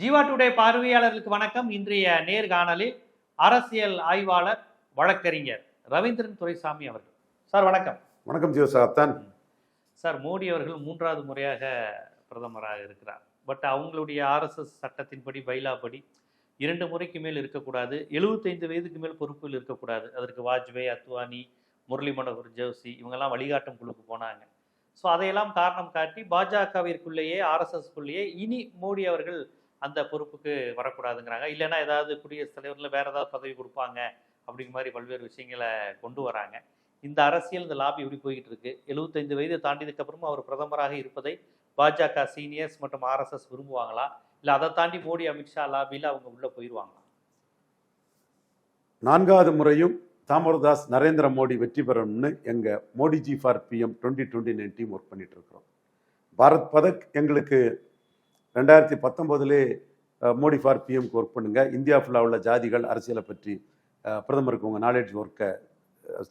Jeeva today பார்வையாளர்களுக்கு வணக்கம். இன்றைய நேர்காணலில் அரசியல் ஆய்வாளர் வழக்கறிஞர் ரவீந்திரன் துரைசாமி அவர்கள். சார் வணக்கம். வணக்கம் ஜியோசாப்தான் சார் மோடி அவர்கள் மூன்றாவது முறையாக பிரதமராக இருக்கிறார். பட் அவங்களுடைய ஆர்எஸ்எஸ் சட்டத்தின்படி பைலாப்படி இரண்டு முறைக்கு மேல் இருக்கக்கூடாது. எழுபத்தைந்து வயதுக்கு மேல் பொறுப்பில் இருக்கக்கூடாது. அதற்கு வாஜ்பாய் அத்வானி முரளி மனோகர் ஜோஷி இவங்கெல்லாம் வழிகாட்டும் குழுக்கு போனாங்க. ஸோ அதையெல்லாம் காரணம் காட்டி பாஜகவிற்குள்ளேயே ஆர்எஸ்எஸ்க்குள்ளேயே இனி மோடி அவர்கள் அந்த பொறுப்புக்கு வரக்கூடாதுங்கிறாங்க. இல்லைன்னா ஏதாவது குடியரசுத் தலைவரில் வேறு ஏதாவது பதவி கொடுப்பாங்க அப்படிங்கிற மாதிரி பல்வேறு விஷயங்களை கொண்டு வராங்க. இந்த அரசியல் இந்த லாபி எப்படி போய்கிட்டு இருக்கு. எழுபத்தைந்து வயது தாண்டியதுக்கப்புறமும் அவர் பிரதமராக இருப்பதை பாஜக சீனியர்ஸ் மற்றும் ஆர்எஸ்எஸ் விரும்புவாங்களா? இல்லை அதை தாண்டி மோடி அமித்ஷா லாபியில் அவங்க உள்ளே போயிடுவாங்களா நான்காவது முறையும் தாமரதாஸ் நரேந்திர மோடி வெற்றி பெறணும்னு எங்கள் Modiji for PM twenty twenty nine team work பண்ணிட்டு இருக்கிறோம். பாரத் பதக் எங்களுக்கு ரெண்டாயிரத்தி பத்தொம்போதுலே மோடி ஃபார் பிஎம்க்கு ஒர்க் பண்ணுங்கள் இந்தியா ஃபுல்லாக உள்ள ஜாதிகள் அரசியலை பற்றி பிரதமருக்கு உங்கள் நாலேஜ் ஒர்க்கை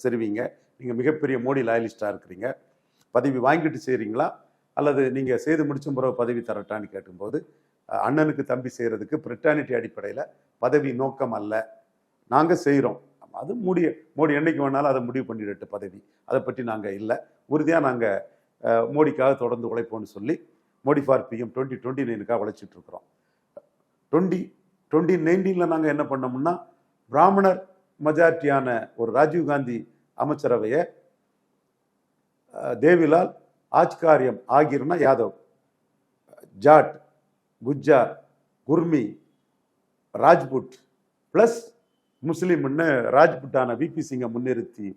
தெரிவிங்க நீங்கள் மிகப்பெரிய மோடி லாயலிஸ்டாக இருக்கிறீங்க. பதவி வாங்கிட்டு செய்கிறீங்களா அல்லது நீங்கள் செய்து முடிச்ச பிறகு பதவி தரட்டான்னு கேட்கும்போது அண்ணனுக்கு தம்பி செய்கிறதுக்கு பிரிட்டானிட்டி அடிப்படையில் பதவி நோக்கம் அல்ல. நாங்கள் செய்கிறோம் அது முடிய மோடி என்னைக்கு வேணாலும் அதை முடிவு பண்ணிடட்டு பதவி. அதை பற்றி நாங்கள் இல்லை. உறுதியாக நாங்கள் மோடிக்காக தொடர்ந்து உழைப்போம்னு சொல்லி Modi for PM twenty twenty நைனுக்காக உழைச்சிட்டு இருக்கிறோம் டுவெண்ட்டி டுவெண்ட்டி நைன்டீனில் நாங்கள் என்ன பண்ணோம்னா பிராமணர் மெஜாரிட்டியான ஒரு ராஜீவ்காந்தி அமைச்சரவையை தேவிலால் ஆச்காரியம் ஆகிர்னா யாதவ் ஜாட் குஜ்ஜார் குர்மி ராஜ்புட் ப்ளஸ் முஸ்லீம்னு ராஜ்புட்டான விபி சிங்கை முன்னிறுத்தி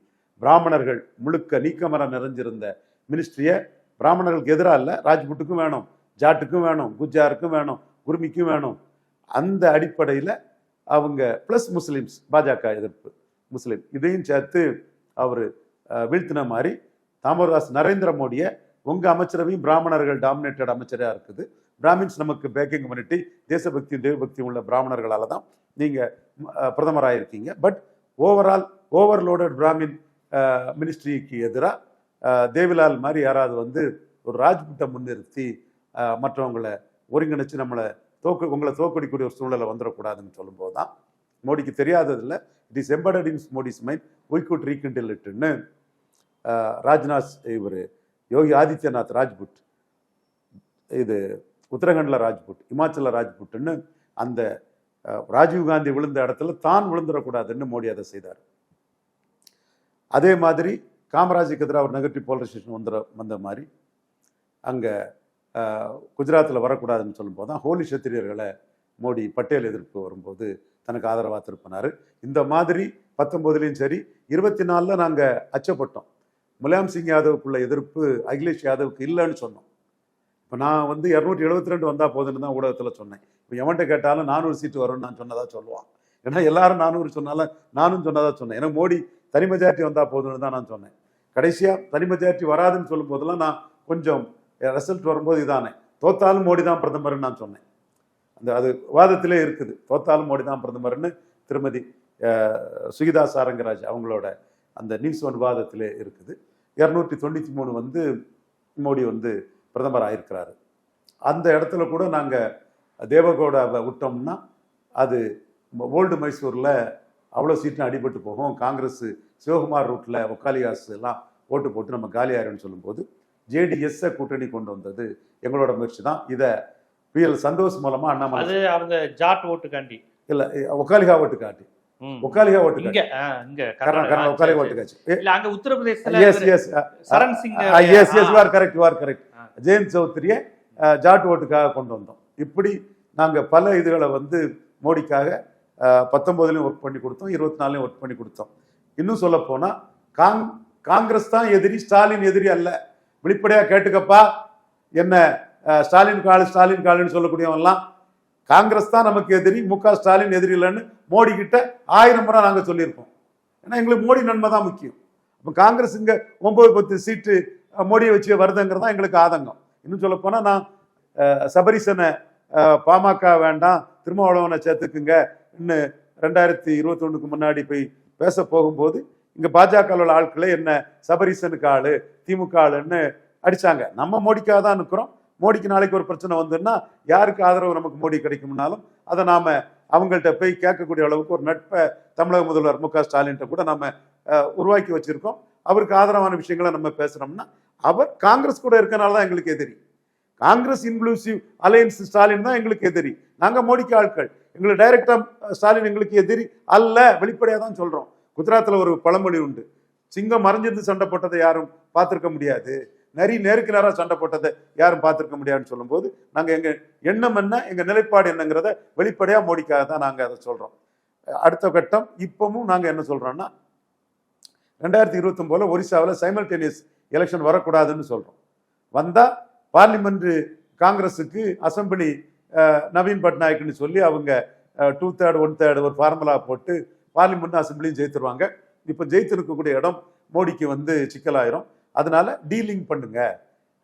பிராமணர்கள் முழுக்க நீக்கமர நிறைஞ்சிருந்த மினிஸ்ட்ரியை பிராமணர்களுக்கு எதிராக இல்லை. ராஜ்புட்டுக்கும் வேணும் ஜாட்டுக்கும் வேணும் குஜ்ஜாருக்கும் வேணும் குருமிக்கும் வேணும். அந்த அடிப்படையில் அவங்க ப்ளஸ் முஸ்லீம்ஸ் பாஜக எதிர்ப்பு முஸ்லீம். இதையும் சேர்த்து அவர் வீழ்த்தின மாதிரி தாமரதாஸ் நரேந்திர மோடியை உங்கள் அமைச்சரவையும் பிராமணர்கள் டாமினேட்டட் அமைச்சராக இருக்குது. பிராமின்ஸ் நமக்கு பேக்கிங் பண்ணிட்டு தேசபக்தியும் தெய்வபக்தியும் உள்ள பிராமணர்களால் தான் நீங்கள் பிரதமராக இருக்கீங்க பட் ஓவரால் ஓவர்லோடட் பிராமின் மினிஸ்ட்ரிக்கு எதிராக தேவிலால் மாதிரி யாராவது வந்து ஒரு ராஜ்புட்டை முன்னிறுத்தி மற்றவங்களை ஒருங்கிணைச்சு நம்மளை தோக்கு உங்களை தோக்கடிக்கூடிய ஒரு சூழ்நிலை வந்துடக்கூடாதுன்னு சொல்லும்போது தான் மோடிக்கு தெரியாததில்ல. It is embedded in Modi's mind why good rekindle இட்டுன்னு ராஜ்நாத் இவர் யோகி ஆதித்யநாத் ராஜ்புட் இது உத்தரகண்டில் ராஜ்புட் இமாச்சல ராஜ்புட்டுன்னு அந்த ராஜீவ்காந்தி ராஜீவ் காந்தி விழுந்த இடத்துல தான் விழுந்துடக்கூடாதுன்னு மோடி அதை செய்தார். அதே மாதிரி காமராஜுக்கு எதிராக ஒரு நெகட்டிவ் போலரைசேஷன் வந்துற வந்த மாதிரி அங்கே குஜராத்தில் வரக்கூடாதுன்னு சொல்லும்போது தான் ஹோலி சத்திரியர்களை மோடி பட்டேல் எதிர்ப்பு வரும்போது தனக்கு ஆதரவாக திருப்பினார். இந்த மாதிரி பத்தொம்போதுலேயும் சரி இருபத்தி நாலில் நாங்கள் அச்சப்பட்டோம். முலாயம் சிங் யாதவுக்குள்ள எதிர்ப்பு அகிலேஷ் யாதவுக்கு இல்லைன்னு சொன்னோம். இப்போ நான் வந்து இரநூத்தி எழுபத்தி ரெண்டு வந்தால் போதுன்னு தான் ஊடகத்தில் சொன்னேன். இப்போ எவன்கிட்ட கேட்டாலும் நானூறு சீட்டு வரும்னு நான் சொன்னதாக சொல்லுவான். ஏன்னா எல்லாரும் நானூறு சொன்னாலும் நானும் சொன்னதாக சொன்னேன். ஏன்னா மோடி தனி மெஜாரிட்டி வந்தால் போதும்னு தான் நான் சொன்னேன். கடைசியாக தனி மெஜாரிட்டி வராதுன்னு சொல்லும் போதெல்லாம் நான் கொஞ்சம் ரிசல்ட் வரும்போது இதானே. தோத்தாலும் மோடி தான் பிரதமர்னு நான் சொன்னேன். அந்த அது வாதத்திலே இருக்குது. தோத்தாலும் மோடி தான் பிரதமர்னு திருமதி சுகிதா சாரங்கராஜ் அவங்களோட அந்த நியூஸ் ஒன் வாதத்திலே இருக்குது. இரநூத்தி தொண்ணூற்றி மூணு வந்து மோடி வந்து பிரதமர் ஆயிருக்கிறாரு அந்த இடத்துல கூட நாங்கள் தேவகோடாவை விட்டோம்னா அது ஓல்டு மைசூரில் அவ்வளோ சீட்டும் அடிபட்டு போகும். காங்கிரஸ் சிவகுமார் ரூட்டில் ஒக்காலியாஸ் எல்லாம் ஓட்டு போட்டு நம்ம காலியாயிருன்னு சொல்லும்போது ஜேடிஎஸ்ஸை கூட்டணி கொண்டு வந்தது எங்களோட முயற்சி தான். இதை பிஎல் சந்தோஷ் மூலமாக அண்ணாமலை அது அவங்க ஜாட் ஓட்டுக்காண்டி. இல்லை ஒக்காலிகா ஓட்டு காட்டி ம். ஒக்காலிகா ஓட்டு. ஒக்காலிகா ஓட்டு காட்சி இல்ல அங்க உத்தரப்பிரதேசத்துல yes yes Charan Singh yes yes are correct are correct. Jayant சௌத்ரியை Jat ஓட்டுக்காக கொண்டு வந்தோம். இப்படி நாங்கள் பல இதுகளை வந்து மோடிக்காக பத்தொம்போதுலையும் ஒர்க் பண்ணி கொடுத்தோம் இருபத்தி நாலுலையும் ஒர்க் பண்ணி கொடுத்தோம். இன்னும் சொல்ல போனால் காங் காங்கிரஸ் தான் எதிரி ஸ்டாலின் எதிரி அல்ல. வெளிப்படையாக கேட்டுக்கப்பா என்ன ஸ்டாலின் காலு ஸ்டாலின் காலுன்னு சொல்லக்கூடியவன்லாம் காங்கிரஸ் தான் நமக்கு எதிரி மு க ஸ்டாலின் எதிரி இல்லைன்னு மோடி கிட்ட ஆயிரம் முறை நாங்கள் சொல்லியிருக்கோம். ஏன்னா எங்களுக்கு மோடி நன்மை தான் முக்கியம். இப்போ காங்கிரஸ் இங்கே ஒன்பது பத்து சீட்டு மோடியை வச்சு வருதுங்கிறது தான் எங்களுக்கு ஆதங்கம். இன்னும் சொல்ல போனால் நான் சபரிசனை பாமக வேண்டாம் திருமாவளவனை சேர்த்துக்குங்க இன்னும் ரெண்டாயிரத்தி இருபத்தொன்னுக்கு முன்னாடி போய் பேச போகும்போது இங்கே பாஜக உள்ள ஆட்களே என்ன சபரிசனுக்கு ஆளு திமுக ஆளுன்னு அடிச்சாங்க. நம்ம மோடிக்காக தான் இருக்கிறோம் மோடிக்கு நாளைக்கு ஒரு பிரச்சனை வந்துன்னா யாருக்கு ஆதரவு நமக்கு மோடி கிடைக்கும்னாலும் அதை நாம அவங்கள்ட்ட போய் கேட்கக்கூடிய அளவுக்கு ஒரு நட்பை தமிழக முதல்வர் மு க ஸ்டாலின்ட்ட கூட நம்ம உருவாக்கி வச்சிருக்கோம். அவருக்கு ஆதரவான விஷயங்களை நம்ம பேசுறோம்னா அவர் காங்கிரஸ் கூட இருக்கனால தான் எங்களுக்கு எதிரி. காங்கிரஸ் இன்க்ளூசிவ் அலையன்ஸ் ஸ்டாலின் தான் எங்களுக்கு எதிரி. நாங்கள் மோடிக்கு ஆட்கள். எங்களை டைரக்டா ஸ்டாலின் எங்களுக்கு எதிரி அல்ல வெளிப்படையா தான் சொல்றோம். குஜராத்தில் ஒரு பழமொழி உண்டு. சிங்கம் மறைஞ்சிருந்து சண்டை போட்டதை யாரும் பார்த்துருக்க முடியாது. நரி நேருக்கு நேராக சண்டை போட்டதை யாரும் பார்த்துருக்க முடியாதுன்னு சொல்லும்போது நாங்கள் எங்கள் எண்ணம் என்ன எங்கள் நிலைப்பாடு என்னங்கிறத வெளிப்படையாக மோடிக்காக தான் நாங்கள் அதை சொல்கிறோம் அடுத்த கட்டம் இப்பவும் நாங்கள் என்ன சொல்கிறோன்னா ரெண்டாயிரத்தி இருபத்தொம்போதுல ஒரிசாவில் சைமல்டேனியஸ் எலெக்ஷன் வரக்கூடாதுன்னு சொல்கிறோம் வந்தால் பார்லிமெண்ட் காங்கிரஸுக்கு அசெம்பிளி நவீன் பட்நாயக்னு சொல்லி அவங்க டூ தேர்ட் ஒன் தேர்ட் ஒரு ஃபார்முலா போட்டு பார்லிமெண்ட் அசெம்பிளியும் ஜெயித்துருவாங்க. இப்போ ஜெயித்திருக்கக்கூடிய இடம் மோடிக்கு வந்து சிக்கலாயிரும். அதனால டீலிங் பண்ணுங்க.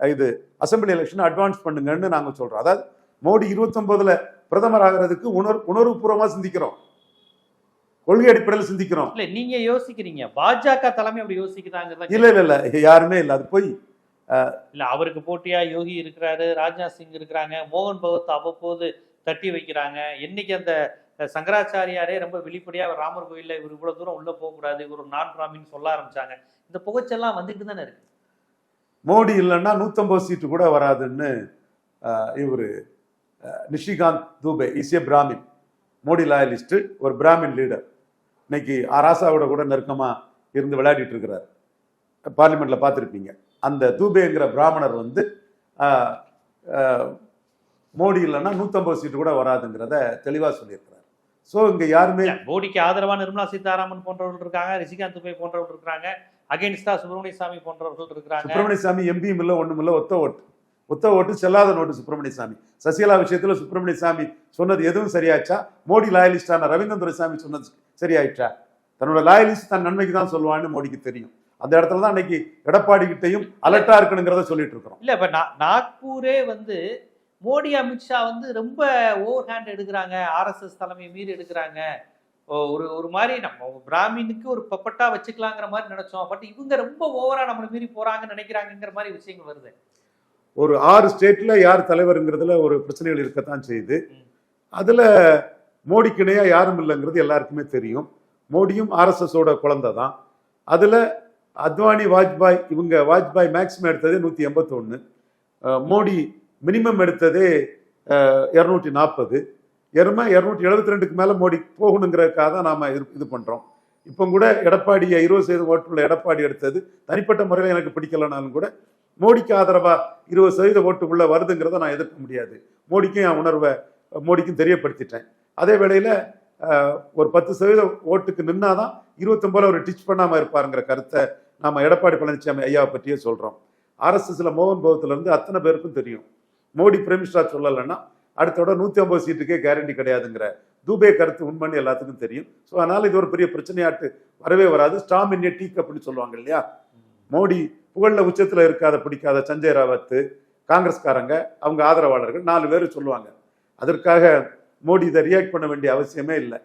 இது அசெம்பிளி எலெக்ஷன் அட்வான்ஸ் பண்ணுங்கன்னு நாங்கள் சொல்றோம். அதாவது மோடி இருபத்தொன்பதுல பிரதமர் ஆகிறதுக்கு உணர் உணர்வுபூர்வமா சிந்திக்கிறோம். கொள்கை அடிப்படையில் சிந்திக்கிறோம். இல்ல நீங்க யோசிக்கிறீங்க. பாஜக தலைமை அப்படி யோசிக்கிறாங்கிறத இல்ல இல்ல இல்ல. யாருமே இல்ல. அது போய் இல்ல அவருக்கு போட்டியா? யோகி இருக்கிறாரு ராஜ்நாத் சிங் இருக்கிறாங்க மோகன் பகவத் அவ்வப்போது தட்டி வைக்கிறாங்க. இன்னைக்கு அந்த சங்கராச்சாரியாரே ரொம்ப வெளிப்படையா ராமர் கோயில்ல இவர் இவ்வளவு தூரம் உள்ள போக கூடாது இவர் ஒரு நான் பிராமின் சொல்ல ஆரம்பிச்சாங்க. இந்த புகைச்செல்லாம் வந்துட்டு தானே இருக்கு? மோடி இல்லைன்னா நூத்தம்பது சீட்டு கூட வராதுன்னு இவர் Nishikant Dubey is a Brahmin. Modi loyalist ஒரு பிராமின் லீடர். இன்னைக்கு ஆராசாவோட கூட நெருக்கமா இருந்து விளையாடிட்டு இருக்கிறார். பார்லிமெண்ட்ல பார்த்துருப்பீங்க. அந்த தூபேங்கிற பிராமணர் வந்து மோடி இல்லைன்னா நூத்தம்பது சீட்டு கூட வராதுங்கிறத தெளிவா சொல்லியிருக்கிறார். ஸோ இங்க யாருமே மோடிக்கு ஆதரவா நிர்மலா சீதாராமன் போன்றவர்கள் இருக்காங்க ரிஷிகாந்த் துபே போன்றவர்கள் இருக்காங்க அகைன்ஸ்டா சுப்பிரமணிய சாமி போன்றவர்கள் இருக்காங்க. சுப்பிரமணிய சாமி எம்பியும் இல்லை ஒண்ணும் இல்லை ஒத்த ஓட்டு. ஒத்த ஓட்டு செல்லாத நோட்டு சுப்பிரமணிய சாமி சசிகலா விஷயத்துல சுப்பிரமணிய சாமி சொன்னது எதுவும் சரியாச்சா மோடி லாயலிஸ்டான ரவீந்திரன் துரைசாமி சொன்னது சரியாயிடுச்சா? தன்னோட லாயலிஸ்ட் தன் நன்மைக்கு தான் சொல்லுவான்னு மோடிக்கு தெரியும். அந்த இடத்துல தான் அன்னைக்கு எடப்பாடி கிட்டையும் அலர்ட்டா இருக்கணுங்கிறத சொல்லிட்டு இருக்கிறோம். இல்ல இப்ப நாக்பூரே வந்து மோடி அமித்ஷா வந்து ரொம்ப ஓவர் ஹேண்ட் எடுக்கிறாங்க. ஆர்எஸ்எஸ் தலைமை மீறி எடுக்கிறாங்க. ஒரு ஒரு மாதிரி நம்ம பிராமினுக்கு ஒரு பப்பட்டா வச்சுக்கலாங்கிற மாதிரி நினைச்சோம். பட் இவங்க ரொம்ப ஓவரா நம்மளை மீறி போறாங்கன்னு நினைக்கிறாங்கங்கிற மாதிரி விஷயங்கள் வருது. ஒரு ஆறு ஸ்டேட்ல யார் தலைவருங்கிறதுல ஒரு பிரச்சனைகள் இருக்கத்தான் செய்யுது. அதுல மோடிக்கு இணையா யாரும் இல்லைங்கிறது எல்லாருக்குமே தெரியும். மோடியும் ஆர்எஸ்எஸோட குழந்தை தான் அதுல அத்வானி வாஜ்பாய் இவங்க வாஜ்பாய் மேக்ஸிமம் எடுத்ததே நூற்றி எண்பத்தொன்னு. மோடி மினிமம் எடுத்ததே இரநூற்றி நாற்பது. எருமை இரநூத்தி எழுபத்தி ரெண்டுக்கு மேலே மோடி போகணுங்கிறதுக்காக தான் நாம் இது இது பண்ணுறோம் இப்போ கூட எடப்பாடியை இருபது சதவீதம் ஓட்டுள்ள எடப்பாடி எடுத்தது. தனிப்பட்ட முறையில் எனக்கு பிடிக்கலனாலும் கூட மோடிக்கு ஆதரவாக இருபது சதவீத ஓட்டு உள்ள வருதுங்கிறத நான் எதிர்க்க முடியாது. மோடிக்கும் என் உணர்வை மோடிக்கும் தெரியப்படுத்திட்டேன். அதே வேளையில் ஒரு பத்து சதவீத ஓட்டுக்கு நின்னாதான் இருபத்தொன்பதுல ஒரு டிச் பண்ணாம இருப்பாருங்கிற கருத்தை நாம எடப்பாடி பழனிசாமி ஐயாவை பற்றியே சொல்றோம். ஆர்எஸ்எஸ்ல மோகன் பகவத்துல இருந்து அத்தனை பேருக்கும் தெரியும். மோடி பிரேமிஸ்டா சொல்லலைன்னா அடுத்தோட நூத்தி ஐம்பது சீட்டுக்கே கேரண்டி கிடையாதுங்கிற தூபே கருத்து உண்மைன்னு எல்லாத்துக்கும் தெரியும். ஸோ அதனால இது ஒரு பெரிய பிரச்சனையாட்டு வரவே வராது. ஸ்டாம் இன் டீ கப்னு சொல்லுவாங்க இல்லையா? மோடி புகழ்ல உச்சத்துல இருக்காத பிடிக்காத சஞ்சய் ராவத் காங்கிரஸ்காரங்க அவங்க ஆதரவாளர்கள் நாலு பேர் சொல்லுவாங்க. அதற்காக மோடி இதை ரியாக்ட் பண்ண வேண்டிய அவசியமே இல்லை.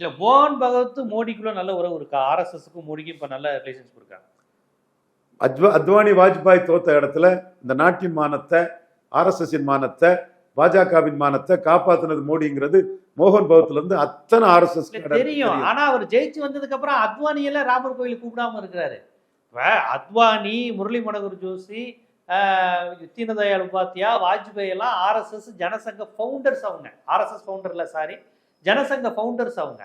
இல்ல மோகன் பகவத் மோடிக்குள்ள நல்ல உறவு இருக்கா? ஆர்எஸ்எஸ்க்கும் மோடிக்கும் இப்ப நல்ல ரிலேஷன்ஷிப் இருக்கா? அத்வா அத்வானி வாஜ்பாய் தோத்த இடத்துல இந்த நாட்டின் மானத்தை ஆர்எஸ்எஸ்ஸின் மானத்தை பாஜகவின் மானத்தை காப்பாத்துனது மோடிங்கிறது மோகன் பகவத்ல இருந்து அத்தனை ஆர்எஸ்எஸ் தெரியும். ஆனா அவர் ஜெயிச்சு வந்ததுக்கு அப்புறம் அத்வானி எல்லாம் ராமர் கோயிலுக்கு கூப்பிடாம இருக்கிறாரு. அத்வானி முரளி மனோகர் ஜோஷி தீனதயாள் உபாத்யா வாஜ்பாய் எல்லாம் ஆர்எஸ்எஸ் ஜனசங்க ஃபவுண்டர்ஸ் அவங்க. ஆர்எஸ்எஸ் ஃபவுண்டர்ல சாரி ஜனசங்க ஃபவுண்டர்ஸ் அவங்க.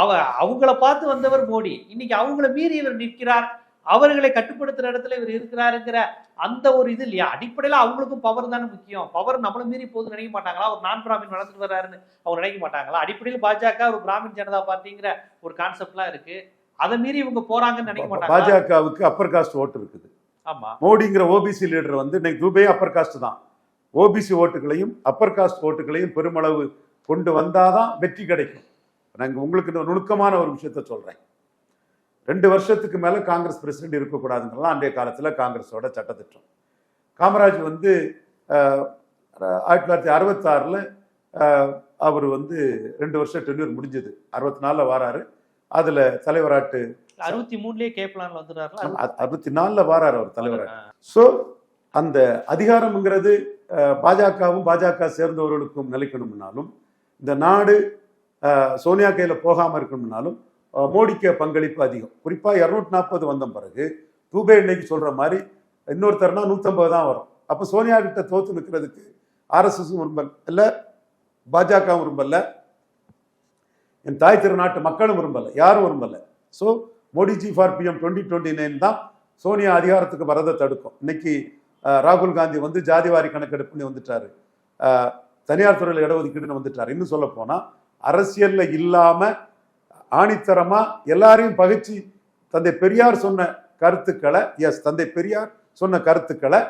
அவ அவங்கள பார்த்து வந்தவர் மோடி. இன்னைக்கு அவங்கள மீறி இவர் நிற்கிறார். அவர்களை கட்டுப்படுத்துற இடத்துல இவர் இருக்கிறாருங்கிற அந்த ஒரு இது இல்லையா? அடிப்படையில அவங்களுக்கும் பவர் தானே முக்கியம். பவர் நம்மள மீறி போகுது நினைக்க மாட்டாங்களா? ஒரு நான் பிராமின் வளர்த்துட்டு வர்றாருன்னு அவங்க நினைக்க மாட்டாங்களா? அடிப்படையில் பாஜக ஒரு பிராமின் ஜனதா பார்ட்டிங்கிற ஒரு கான்செப்ட்லாம் இருக்கு. அதை மீறி இவங்க போறாங்கன்னு நினைக்க மாட்டாங்க பாஜகவுக்கு அப்பர் காஸ்ட் ஓட்டு இருக்குது. மோடிங்கிற ஓபிசி லீடர் வந்து இன்னைக்கு துபே அப்பர் காஸ்ட் தான் ஓபிசி ஓட்டுகளையும் அப்பர் காஸ்ட் ஓட்டுகளையும் பெருமளவு கொண்டு வந்தாதான் வெற்றி கிடைக்கும். நாங்கள் உங்களுக்கு இன்னும் நுணுக்கமான ஒரு விஷயத்த சொல்றேன். ரெண்டு வருஷத்துக்கு மேல காங்கிரஸ் பிரசிடென்ட் இருக்கக்கூடாதுங்கிறலாம் அன்றைய காலத்துல காங்கிரஸோட சட்டத்திட்டம். காமராஜ் வந்து ஆயிரத்தி தொள்ளாயிரத்தி அறுபத்தாறுல அவர் வந்து ரெண்டு வருஷம் டென்யூர் முடிஞ்சது. அறுபத்தி நாலுல வராரு. அதுல தலைவராட்டு அறுபத்தி மூணுலயே கே பிளான்ல வந்துடுறாருல அறுபத்தி நாலுல வாராரு அவர் தலைவராட்டு. ஸோ அந்த அதிகாரம்ங்கிறது பாஜகவும் பாஜக சேர்ந்தவர்களுக்கும் நிலைக்கணும்னாலும் இந்த நாடு சோனியா கையில போகாம இருக்கணும்னாலும் மோடிக்கு பங்களிப்பு அதிகம். குறிப்பா இருநூத்தி நாற்பது வந்த பிறகு தூபே இன்னைக்கு சொல்ற மாதிரி இன்னொருத்தர்னா நூற்றம்பது தான் வரும். அப்போ சோனியா கிட்ட தோத்து நிற்கிறதுக்கு ஆர்எஸ்எஸும் விரும்பல இல்லை பாஜகவும் விரும்பல. என் தாய் திருநாட்டு மக்களும் விரும்பலை யாரும் விரும்பலை. So Modiji for PM twenty twenty nine தான் சோனியா அதிகாரத்துக்கு வரதை தடுக்கும். இன்னைக்கு ராகுல் காந்தி வந்து ஜாதிவாரி கணக்கெடுப்புன்னு வந்துட்டாரு. தனியார் துறையில் இடஒதுக்கீடுன்னு வந்துட்டாரு. இன்னும் சொல்ல போனால் அரசியலில் இல்லாமல் ஆணித்தரமாக எல்லாரையும் பகிச்சு தந்தை பெரியார் சொன்ன கருத்துக்களை எஸ் தந்தை பெரியார் சொன்ன கருத்துக்களை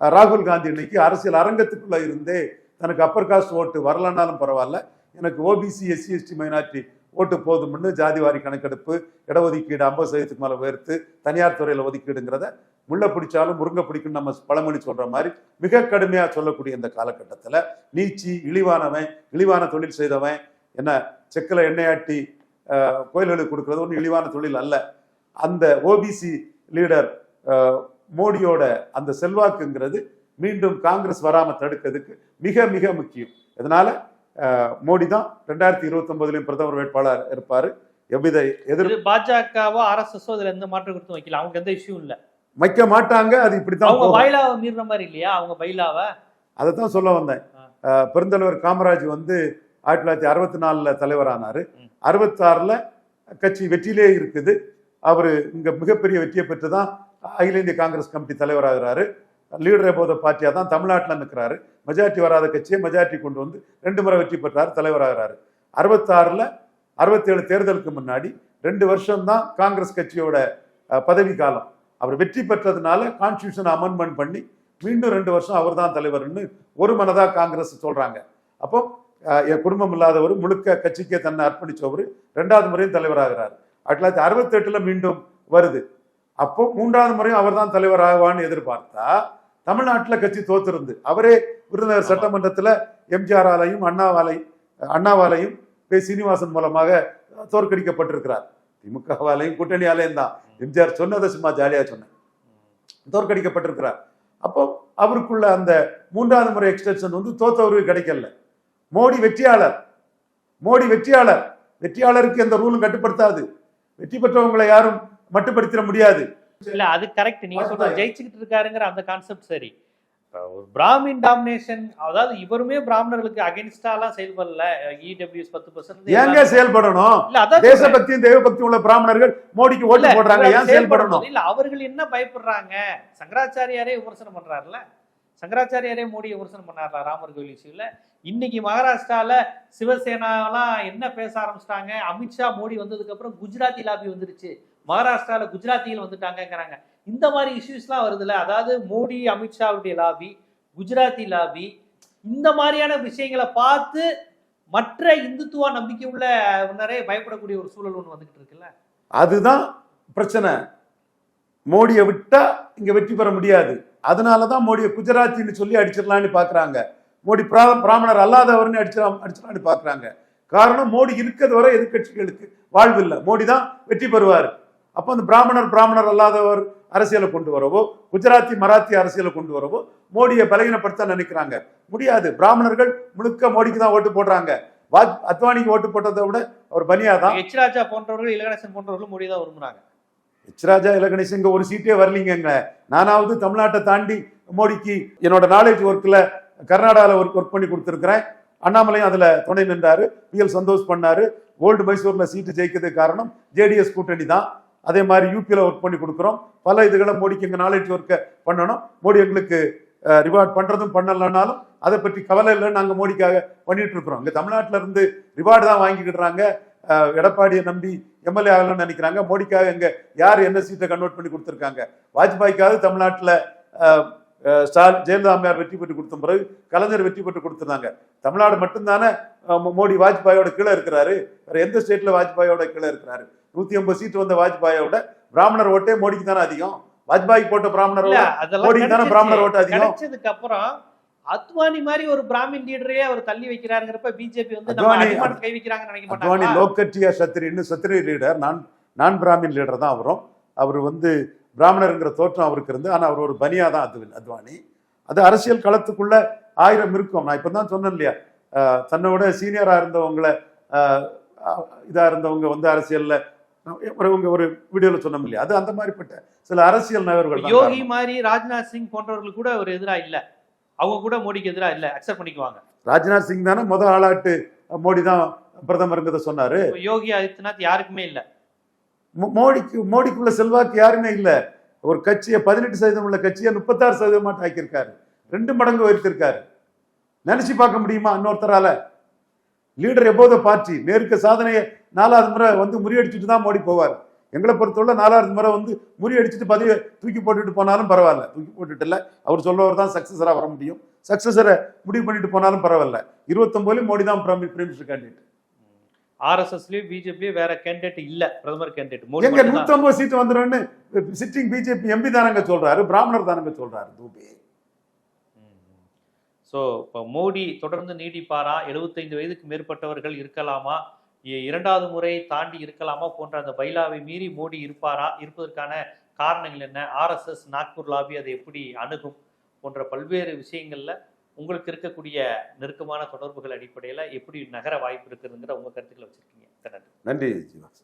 ராகுல் காந்தி இன்னைக்கு அரசியல் அரங்கத்துக்குள்ள இருந்தே தனக்கு அப்பர் காஸ்ட் ஓட்டு வரலனாலும் பரவாயில்ல எனக்கு ஓபிசி எஸ்சி எஸ்டி மைனாரிட்டி ஓட்டு போதும்னு ஜாதிவாரி கணக்கெடுப்பு இடஒதுக்கீடு ஐம்பது சதவீதத்துக்கு மேலே உயர்த்து தனியார் துறையில் ஒதுக்கீடுங்கிறத முள்ள பிடிச்சாலும் முருங்கை பிடிக்கும்னு நம்ம பழமொழி சொல்கிற மாதிரி மிக கடுமையாக சொல்லக்கூடிய இந்த காலகட்டத்தில் நீச்சி இழிவானவன் இழிவான தொழில் செய்தவன் என்ன செக்கில் எண்ணெயாட்டி கோயில்களுக்கு கொடுக்கறது ஒன்றும் இழிவான தொழில் அல்ல. அந்த ஓபிசி லீடர் மோடியோட அந்த செல்வாக்குங்கிறது மீண்டும் காங்கிரஸ் வராமல் தடுக்கிறதுக்கு மிக மிக முக்கியம். இதனால மோடி தான் ரெண்டாயிரத்தி இருபத்தி ஒன்பதுலயும் பிரதமர் வேட்பாளர் இருப்பாரு. எவ்வித எதிர் பாஜகவோ ஆர்எஸ்எஸ்ஓ இதுல எந்த மாற்று கருத்தும் வைக்கல. அவங்க எந்த இஷ்யூ இல்ல. வைக்க மாட்டாங்க அது இப்படித்தான் அவங்க. பைலாவை மீறின மாதிரி இல்லையா? அவங்க பைலாவை? அதைத்தான் சொல்ல வந்தேன். பெருந்தலைவர் காமராஜ் வந்து ஆயிரத்தி தொள்ளாயிரத்தி அறுபத்தி நாலுல தலைவரானாரு. அறுபத்தாறுல கட்சி வெற்றியிலே இருக்குது. அவரு இங்க மிகப்பெரிய வெற்றியை பெற்று தான் அகில இந்திய காங்கிரஸ் கமிட்டி தலைவராகிறாரு. லீடர் போத பார்ட்டியாக தான் தமிழ்நாட்டில் நிற்கிறாரு மெஜாரிட்டி வராத கட்சியை மெஜாரிட்டி கொண்டு வந்து ரெண்டு முறை வெற்றி பெற்றார் தலைவராகிறாரு. அறுபத்தாறில் அறுபத்தேழு தேர்தலுக்கு முன்னாடி ரெண்டு வருஷம் தான் காங்கிரஸ் கட்சியோட பதவி காலம். அவர் வெற்றி பெற்றதுனால கான்ஸ்டியூஷன் அமெண்ட்மெண்ட் பண்ணி மீண்டும் ரெண்டு வருஷம் அவர் தான் தலைவர்னு ஒரு மனதாக காங்கிரஸ் சொல்கிறாங்க அப்போ என் குடும்பம் இல்லாதவர் முழுக்க கட்சிக்கே தன்னை அர்ப்பணித்தவர் ரெண்டாவது முறையும் தலைவராகிறார். ஆயிரத்தி தொள்ளாயிரத்தி அறுபத்தெட்டில் மீண்டும் வருது. அப்போ மூன்றாவது முறையும் அவர் தான் தலைவர் ஆகுவான்னு எதிர்பார்த்தா தமிழ்நாட்டில் கட்சி தோத்திருந்து அவரே விருதுநகர் சட்டமன்றத்தில் எம்ஜிஆராலையும் அண்ணாவாலை அண்ணாவாலையும் பே சீனிவாசன் மூலமாக தோற்கடிக்கப்பட்டிருக்கிறார். திமுகவாலையும் கூட்டணியாலையும் தான். எம்ஜிஆர் சொன்னதை சும்மா ஜாலியாக சொன்னேன். தோற்கடிக்கப்பட்டிருக்கிறார். அப்போ அவருக்குள்ள அந்த மூன்றாவது முறை எக்ஸ்டென்ஷன் வந்து தோத்தவருக்கு கிடைக்கல. மோடி வெற்றியாளர். மோடி வெற்றியாளர். வெற்றியாளருக்கு எந்த ரூலும் கட்டுப்படுத்தாது. வெற்றி பெற்றவங்களை யாரும் மட்டுப்படுத்திட முடியாது. இல்ல அது கரெக்ட் நீங்க சொல்ற ஜெயிச்சுக்கிட்டு இருக்காருங்கிற அந்த கான்செப்ட் சரி. ஒரு பிராமின் டாமினேஷன் அதாவது இவருமே பிராமணர்களுக்கு அகைன்ஸ்டாலாம் செயல்படல. E இடபிள்யூஎஸ் பத்து பர்சன்ட் ஏங்க செயல்படணும்? இல்ல. தேசபக்தியும் தெய்வபக்தியும் உள்ள பிராமணர்கள் மோடிக்கு ஓட்டு போடுறாங்க. ஏன் செயல்படணும்? இல்ல அவர்கள் என்ன பயப்படுறாங்க? சங்கராச்சாரியாரே விமர்சனம் பண்றாருல சங்கராச்சாரியாரே மோடி விமர்சனம் பண்ணார்ல ராமர் கோயில் இஷ்யூல இன்னைக்கு மகாராஷ்டிரால சிவசேனாலாம் என்ன பேச ஆரம்பிச்சிட்டாங்க? அமித்ஷா மோடி வந்ததுக்கு அப்புறம் குஜராத்தி லாபி வந்துருச்சு. மகாராஷ்டிராவில் குஜராத்தியில் வந்துட்டாங்கிறாங்க இந்த மாதிரி இஷ்யூஸ்லாம் வருதுல்ல. அதாவது மோடி அமித்ஷாவுடைய லாபி குஜராத்தி லாபி இந்த மாதிரியான விஷயங்களை பார்த்து மற்ற இந்துத்துவ நம்பிக்கை உள்ள நிறைய பயப்படக்கூடிய ஒரு சூழல் ஒன்று வந்துகிட்டு இருக்குல்ல. அதுதான் பிரச்சனை. மோடியை விட்டா இங்க வெற்றி பெற முடியாது. அதனாலதான் மோடியை குஜராத்தின்னு சொல்லி அடிச்சிடலான்னு பாக்குறாங்க. மோடி பிரா- பிராமணர் அல்லாதவர்னு அடிச்சிடலாம் அடிச்சிடலான்னு பாக்குறாங்க. காரணம் மோடி இருக்கிறது வரை எதிர்கட்சிகளுக்கு வாழ்வு இல்லை. மோடி தான் வெற்றி பெறுவார். அப்போ அந்த பிராமணர் பிராமணர் அல்லாதவர் அரசியலை கொண்டு வரவோ குஜராத்தி மராத்தி அரசியலை கொண்டு வரவோ மோடியை பலகீனப்படுத்த நினைக்கிறாங்க. முடியாது. பிராமணர்கள் முழுக்க மோடிக்கு தான் ஓட்டு போடுறாங்க. வாஜ் அத்வானிக்கு ஓட்டு போட்டதை விட அவர் பனியா தான் எச் ராஜா போன்றவர்கள் இலகணேசன் போன்றவர்களும் மோடி தான் விரும்புறாங்க. எச்ராஜா இலகணேஷ் இங்க ஒரு சீட்டே வரலீங்கங்க. நானாவது தமிழ்நாட்டை தாண்டி மோடிக்கு என்னோட நாலேஜ் ஒர்க்ல கர்நாடகாவில் ஒர்க் ஒர்க் பண்ணி கொடுத்துருக்கிறேன். அண்ணாமலையும் அதுல துணை நின்றாரு. பிஎல் சந்தோஷ் பண்ணாரு. ஓல்டு மைசூர்ல சீட்டு ஜெயிக்கிறதுக்கு காரணம் ஜேடிஎஸ் கூட்டணி தான். அதே மாதிரி யூபியில் ஒர்க் பண்ணி கொடுக்குறோம். பல இதுகளை மோடிக்கு இங்கே நாலேஜ் ஒர்க்கை பண்ணணும். மோடி எங்களுக்கு ரிவார்ட் பண்ணுறதும் பண்ணலைனாலும் அதை பற்றி கவலை இல்லை நாங்கள் மோடிக்காக பண்ணிட்டு இருக்கிறோம். இங்கே தமிழ்நாட்டில் இருந்து ரிவார்டு தான் வாங்கிக்கிடுறாங்க. எடப்பாடியை நம்பி எம்எல்ஏ ஆகலாம்னு நினைக்கிறாங்க. மோடிக்காக இங்கே யார் என்ன சீட்டை கன்வெர்ட் பண்ணி கொடுத்துருக்காங்க? வாஜ்பாய்க்காவது தமிழ்நாட்டில் ஸ்டால் ஜெயலலிதா அம்மையார் வெற்றி பெற்று கொடுத்த பிறகு கலைஞர் வெற்றி பெற்று கொடுத்துருந்தாங்க. தமிழ்நாடு மட்டும்தானே மோடி வாஜ்பாயோட கீழே இருக்கிறாரு. வேற எந்த ஸ்டேட்ல வாஜ்பாயோட கீழே இருக்கிறாரு? நூத்தி ஐம்பது சீட்டு வந்த வாஜ்பாயோட பிராமணர் ஓட்டே மோடிக்கு தானே அதிகம். வாஜ்பாய் போட்ட பிராமணர் மோடிக்கு தானே பிராமணர் ஓட்டு. அதிகம்? கிடைச்சதுக்கு அப்புறம் அத்வானி மாதிரி ஒரு பிராமின் லீடரே அவர் தள்ளி வைக்கிறாருங்கிறப்ப பிஜேபி வந்து கை வைக்கிறாங்கன்னு நினைக்க அத்வானி லோக்கட்ரியா சத்திரின்னு சத்திரிய லீடர் நான் நான் பிராமின் லீடர் தான் அவரும். அவர் வந்து பிராமணருங்கிற தோற்றம் அவருக்கு இருந்து ஆனால் அவர் ஒரு பனியா தான் அது அத்வானி. அது அரசியல் களத்துக்குள்ள ஆயிரம் இருக்கும். நான் இப்போ தான் சொன்னேன் இல்லையா? தன்னோட சீனியரா இருந்தவங்கள அஹ், அஹ், இதா இருந்தவங்க வந்து அரசியல்ல உங்க ஒரு வீடியோல சொன்னோம் இல்லையா? அது அந்த மாதிரிப்பட்ட சில அரசியல் நகர்கள் யோகி. மாதிரி ராஜ்நாத் சிங் போன்றவர்கள் கூட ஒரு எதிரா இல்ல. அவங்க கூட மோடிக்கு எதிரா இல்ல. அக்செப்ட் பண்ணிக்குவாங்க. ராஜ்நாத் சிங் தானே முத ஆளாட்டு மோடி தான் பிரதமருங்கிறத சொன்னாரு. யோகி ஆதித்யநாத் யாருக்குமே இல்ல. மோடிக்கு மோடிக்குள்ள செல்வாக்கு யாருமே இல்ல. ஒரு கட்சியை பதினெட்டு சதவீதம் உள்ள கட்சியை முப்பத்தாறு சதவீதமாட்டு ஆக்கியிருக்காரு. ரெண்டு மடங்கு உயர்த்திருக்காரு. நினைச்சு பார்க்க முடியுமா இன்னொருத்தரால? Leader எப்போத party. நேருக்க சாதனையை நாலாவது முறை வந்து முறியடிச்சுட்டு தான் மோடி போவார். எங்களை பொறுத்தவரை நாலாவது முறை வந்து முறியடிச்சுட்டு பதவியை தூக்கி போட்டுட்டு போனாலும் பரவாயில்ல. தூக்கி போட்டுட்டு இல்ல. அவர் சொல்லவர் தான் சக்சஸரா வர முடியும். சக்சஸரை முடிவு பண்ணிட்டு போனாலும் பரவாயில்ல. இருபத்தொன்பதுலயும் மோடி தான் பிரைம் மினிஸ்டர் கேண்டிடேட் ஆர்எஸ்எஸ்லயும் பிஜேபியும் வேற கேண்டிடேட் இல்ல. பிரதமர் கேண்டிடேட் எங்க. நூத்தி ஐம்பது சீட்டு வந்துடும்னு சிட்டிங் பிஜேபி எம்பி தானங்க சொல்றாரு. பிராமணர் தானங்க சொல்றாரு. தூபி. ஸோ இப்போ மோடி தொடர்ந்து நீடிப்பாரா? 75 வயதுக்கு மேற்பட்டவர்கள் இருக்கலாமா? இரண்டாவது முறை தாண்டி இருக்கலாமா போன்ற அந்த பைலாவை மீறி மோடி இருப்பாரா? இருப்பதற்கான காரணங்கள் என்ன? ஆர்எஸ்எஸ் நாக்பூர் லாபி அதை எப்படி அணுகும்? போன்ற பல்வேறு விஷயங்களில் உங்களுக்கு இருக்கக்கூடிய நெருக்கமான தொடர்புகள் அடிப்படையில் எப்படி நகர வாய்ப்பு இருக்குதுங்கிற உங்கள் கருத்துக்களை வச்சுருக்கீங்க. நன்றி. நன்றி ஜீவா